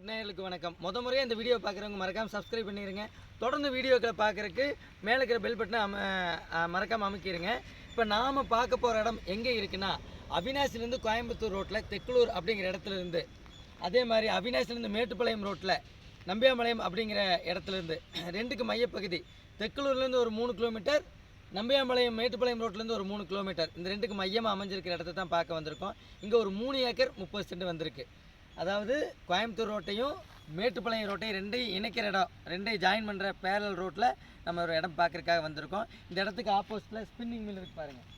YouTube நேயர்களுக்கு வணக்கம். முத முறையாக இந்த வீடியோ பார்க்குறவங்க மறக்காமல் சப்ஸ்கிரைப் பண்ணிடுங்க தொடர்ந்து வீடியோக்களை பார்க்குறக்கு மேலே இருக்கிற பெல் பட்டனை அம மறக்காமல் அமைக்கிடுங்க இப்போ நாம் பார்க்க போகிற இடம் எங்கே இருக்குன்னா அவினாசிலேருந்து கோயம்புத்தூர் ரோட்டில் தெக்குளூர் அப்படிங்கிற இடத்துல இருந்து அதே மாதிரி அவினாசிலேருந்து மேட்டுப்பாளையம் ரோட்டில் நம்பியாம்பாளையம் அப்படிங்கிற இடத்துலேருந்து. ரெண்டுக்கு மையப்பகுதி. தெக்குளூர்லேருந்து ஒரு மூணு கிலோமீட்டர் நம்பியாம்பாளையம் மேட்டுப்பாளையம் ரோட்லேருந்து ஒரு மூணு கிலோமீட்டர் இந்த ரெண்டுக்கு மையமாக அமைஞ்சிருக்கிற இடத்த தான் பார்க்க வந்திருக்கோம். இங்கே ஒரு மூணு ஏக்கர் முப்பது சென்ட் வந்திருக்கு. அதாவது கோயம்புத்தூர் ரோட்டையும் மேட்டுப்பாளையம் ரோட்டையும் ரெண்டையும் இணைக்கிற இடம் ரெண்டையும் ஜாயின் பண்ணுற பேரல் ரோட்டில் நம்ம ஒரு இடம் பார்க்குறக்காக வந்திருக்கோம். இந்த இடத்துக்கு ஆப்போசிட்டில் ஸ்பின்னிங் மில் இருக்கு பாருங்கள்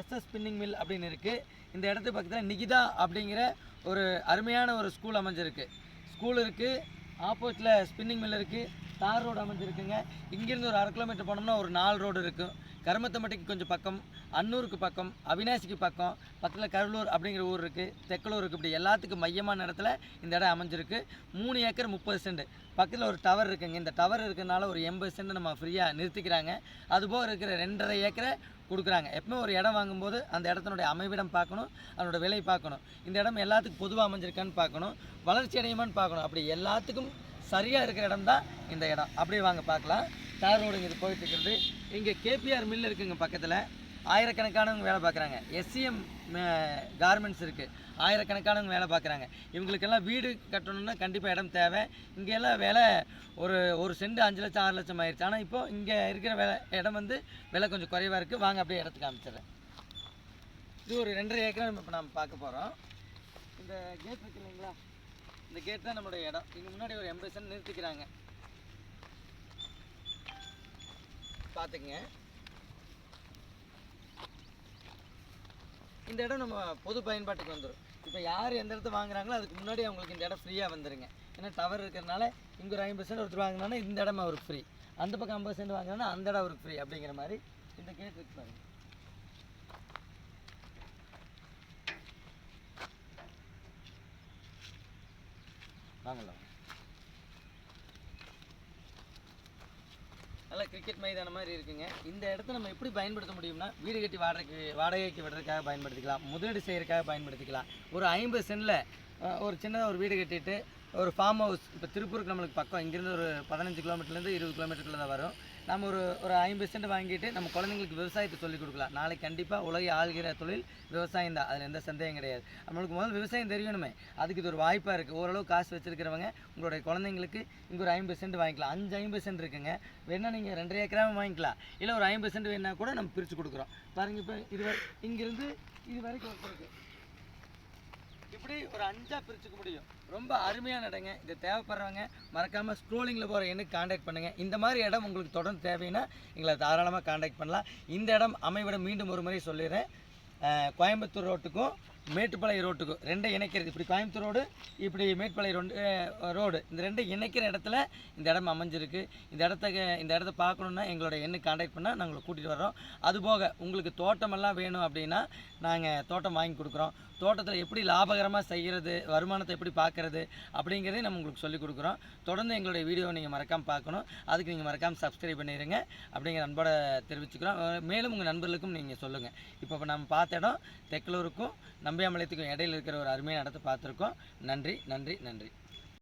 எஸ்எஸ் ஸ்பின்னிங் மில் அப்படின்னு இருக்குது இந்த இடத்துக்கு பக்கத்தில் நிகிதா அப்படிங்கிற ஒரு அருமையான ஒரு ஸ்கூல் அமைஞ்சிருக்கு. ஸ்கூல் இருக்குது ஆப்போசிட்டில் ஸ்பின்னிங் மில் இருக்குது தார் ரோடு அமைஞ்சிருக்குங்க. இங்கேருந்து ஒரு அரை கிலோமீட்டர் போனோம்னா ஒரு நாலு ரோடு இருக்கும். கருமத்தம்பட்டிக்கு கொஞ்சம் பக்கம் அன்னூருக்கு பக்கம் அவினாசிக்கு பக்கம் பக்கத்தில் கருளூர் அப்படிங்கிற ஊர் இருக்குது தெக்கலூர் இருக்குது இப்படி எல்லாத்துக்கும் மையமான இடத்துல இந்த இடம் அமைஞ்சிருக்கு. மூணு ஏக்கர் முப்பது சென்ட். பக்கத்தில் ஒரு டவர் இருக்குங்க. இந்த டவர் இருக்கிறனால ஒரு எண்பது சென்ட் நம்ம ஃப்ரீயாக நிறுத்திக்கிறாங்க. அதுபோக இருக்கிற ரெண்டரை ஏக்கரை கொடுக்குறாங்க. எப்பவுமே ஒரு இடம் வாங்கும்போது அந்த இடத்தினுடைய அமைவிடம் பார்க்கணும் அதனோட விலை பார்க்கணும். இந்த இடம் எல்லாத்துக்கும் பொதுவாக அமைஞ்சிருக்கான்னு பார்க்கணும். வளர்ச்சி அடையுமான்னு பார்க்கணும். அப்படி எல்லாத்துக்கும் சரியாக இருக்கிற இடம் தான் இந்த இடம். அப்படியே வாங்க பார்க்கலாம். தார் ரோடு இங்கே போயிட்டு இருக்கிறது இங்கே கேபிஆர் மில் இருக்குங்க பக்கத்தில். ஆயிரக்கணக்கானவங்க வேலை பார்க்குறாங்க. எஸ்சிஎம் கார்மெண்ட்ஸ் இருக்குது ஆயிரக்கணக்கானவங்க வேலை பார்க்குறாங்க. இவங்களுக்கெல்லாம் வீடு கட்டணும்னா கண்டிப்பாக இடம் தேவை. இங்கே எல்லாம் ஒரு ஒரு செண்டு அஞ்சு லட்சம் ஆறு லட்சம் ஆயிடுச்சு ஆனால் இப்போ இங்கே இருக்கிற வேலை இடம் வந்து விலை கொஞ்சம் குறைவாக இருக்குது வாங்க அப்படியே இடத்துக்கு அமைச்சிடுறேன் இது ஒரு ரெண்டரை ஏக்கர் இப்போ நம்ம பார்க்க போகிறோம் இந்த கேட் இருக்கு இல்லைங்களா? இந்த கேட் தான் நம்மளுடைய இடம். இங்கே முன்னாடி ஒரு எண்பது சென்ட் நிறுத்திக்கிறாங்க. பார்த்துக்குங்க. இந்த இடம் நம்ம பொது பயன்பாட்டுக்கு வந்துடும் இப்போ யார் எந்த இடத்த வாங்குறாங்களோ அதுக்கு முன்னாடி அவங்களுக்கு இந்த இடம் ஃப்ரீயாக வந்துருங்க. ஏன்னா டவர் இருக்கிறனால இங்கே ஒரு ஐம்பது சென்ட் ஒருத்தர் வாங்கினாங்கன்னா இந்த இடம் அவருக்கு ஃப்ரீ அந்த பக்கம் ஐம்பது சென்ட் வாங்கினா அந்த இடம் அவருக்கு ஃப்ரீ அப்படிங்கிற மாதிரி இந்த கேட் இருக்கு பாருங்கள் வாங்கலாம். நல்லா கிரிக்கெட் மைதானம் மாதிரி இருக்குங்க. இந்த இடத்த நம்ம எப்படி பயன்படுத்த முடியும்னா வீடு கட்டி வாடகைக்கு வாடகைக்கு விடுறதுக்காக பயன்படுத்திக்கலாம். முதலீடு செய்கிறதுக்காக பயன்படுத்திக்கலாம். ஒரு ஐம்பது சென்டில் ஒரு சின்னதாக ஒரு வீடு கட்டிட்டு ஒரு ஃபார்ம் ஹவுஸ் இப்போ திருப்பூருக்கு நம்மளுக்கு பக்கம் இங்கேருந்து ஒரு பதினஞ்சு கிலோமீட்டர்லேருந்து இருபது கிலோமீட்டருக்குள்ள தான் வரும். நம்ம ஒரு ஒரு ஐம்பது சென்ட் வாங்கிட்டு நம்ம குழந்தைங்களுக்கு விவசாயத்தை சொல்லிக் கொடுக்கலாம். நாளைக்கு கண்டிப்பாக உலகை ஆள்கிற தொழில் விவசாயம் தான். அதில் எந்த சந்தேகம் கிடையாது. நம்மளுக்கு முதல்ல விவசாயம் தெரியணுமே. அதுக்கு இது ஒரு வாய்ப்பாக இருக்குது ஓரளவு காசு வச்சுருக்கிறவங்க உங்களுடைய குழந்தைங்களுக்கு இங்கே ஒரு ஐம்பது சென்ட் வாங்கிக்கலாம். அஞ்சு ஐம்பது சென்ட் இருக்குங்க. வேணால் நீங்கள் ரெண்டரை ஏக்கராவும் வாங்கிக்கலாம். இல்லை ஒரு ஐம்பது சென்ட் வேணால் கூட நம்ம பிரித்து கொடுக்குறோம். பாருங்கள் இப்போ இது இங்கேருந்து இது வரைக்கும் இருக்குது ஒரு அஞ்சா பிரிச்சுக்க முடியும். ரொம்ப அருமையான இடங்க இது தேவைப்படுறவங்க மறக்காமல் ஸ்க்ரோலிங்கில் போகிற எண்ணுக்கு காண்டாக்ட் பண்ணுங்கள் இந்த மாதிரி இடம் உங்களுக்கு தொடர்ந்து தேவைன்னா எங்களை தாராளமாக காண்டாக்ட் பண்ணலாம். இந்த இடம் அமைவிடம் மீண்டும் ஒரு முறை சொல்லிடுறேன். கோயம்புத்தூர் ரோட்டுக்கும் மேட்டுப்பாளையம் ரோட்டுக்கும் ரெண்டை இணைக்கிறது. இப்படி கோயம்புத்தூர் ரோடு இப்படி மேட்டுப்பாளையம் ரோடு ரோடு. இந்த ரெண்டை இணைக்கிற இடத்துல இந்த இடம் அமைஞ்சிருக்கு. இந்த இடத்த இந்த இடத்த பார்க்கணுன்னா எங்களோட எண்ணு காண்டாக்ட் பண்ணால் நாங்கள் உங்களை கூட்டிகிட்டு வர்றோம். அதுபோக உங்களுக்கு தோட்டமெல்லாம் வேணும் அப்படின்னா நாங்கள் தோட்டம் வாங்கி கொடுக்குறோம். தோட்டத்தில் எப்படி லாபகரமாக செய்கிறது வருமானத்தை எப்படி பார்க்குறது அப்படிங்கிறதையும் நம்ம உங்களுக்கு சொல்லிக் கொடுக்குறோம். தொடர்ந்து எங்களுடைய வீடியோவை நீங்கள் மறக்காமல் பார்க்கணும். அதுக்கு நீங்கள் மறக்காமல் சப்ஸ்கிரைப் பண்ணிடுங்க அப்படிங்கிற அன்போட தெரிவிச்சுக்கிறோம். மேலும் உங்கள் நண்பர்களுக்கும் நீங்கள் சொல்லுங்கள் இப்போ இப்போ நம்ம பார்த்த இடம் தெக்கலூருக்கும் நம்பியாமலையத்துக்கும் இடையில இருக்கிற ஒரு அருமையான நடத்த பார்த்துருக்கோம். நன்றி நன்றி நன்றி.